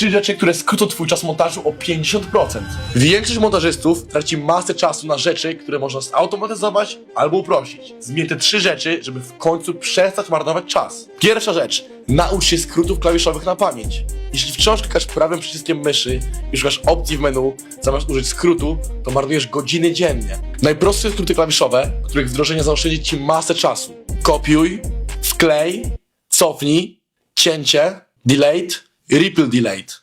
trzy rzeczy, które skrócą twój czas montażu o 50%. Większość montażystów traci masę czasu na rzeczy, które można zautomatyzować albo uprościć. Zmień te trzy rzeczy, żeby w końcu przestać marnować czas. Pierwsza rzecz. Naucz się skrótów klawiszowych na pamięć. Jeśli wciąż klikasz prawym przyciskiem myszy i szukasz opcji w menu, zamiast użyć skrótu, to marnujesz godziny dziennie. Najprostsze skróty klawiszowe, których wdrożenie zaoszczędzi ci masę czasu. Kopiuj, wklej, cofnij, cięcie, delete, ripple delete.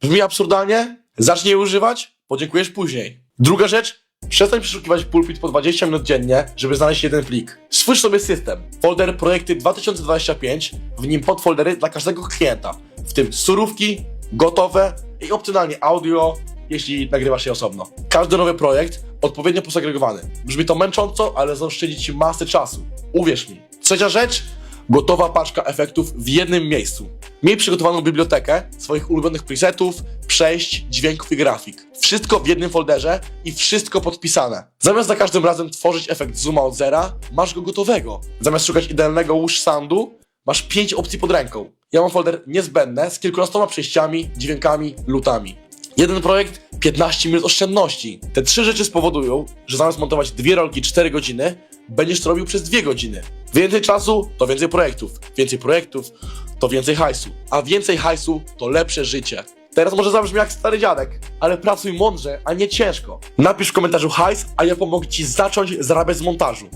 Brzmi absurdalnie? Zacznij je używać, podziękujesz później. Druga rzecz, przestań przeszukiwać pulpit po 20 minut dziennie, żeby znaleźć jeden plik. Stwórz sobie system. Folder Projekty 2025, w nim podfoldery dla każdego klienta, w tym surówki, gotowe i opcjonalnie audio, jeśli nagrywasz je osobno. Każdy nowy projekt odpowiednio posegregowany. Brzmi to męcząco, ale zaoszczędzi Ci masę czasu. Uwierz mi. Trzecia rzecz, gotowa paczka efektów w jednym miejscu. Miej przygotowaną bibliotekę swoich ulubionych presetów, przejść, dźwięków i grafik. Wszystko w jednym folderze i wszystko podpisane. Zamiast za każdym razem tworzyć efekt zooma od zera, masz go gotowego. Zamiast szukać idealnego łusz soundu, masz 5 opcji pod ręką. Ja mam folder niezbędne z kilkunastoma przejściami, dźwiękami, lutami. Jeden projekt, 15 minut oszczędności. Te trzy rzeczy spowodują, że zamiast montować dwie rolki 4 godziny, będziesz to robił przez dwie godziny. Więcej czasu to więcej projektów. Więcej projektów to więcej hajsu. A więcej hajsu to lepsze życie. Teraz może zabrzmi jak stary dziadek, ale pracuj mądrze, a nie ciężko. Napisz w komentarzu hajs, a ja pomogę Ci zacząć zarabiać z montażu.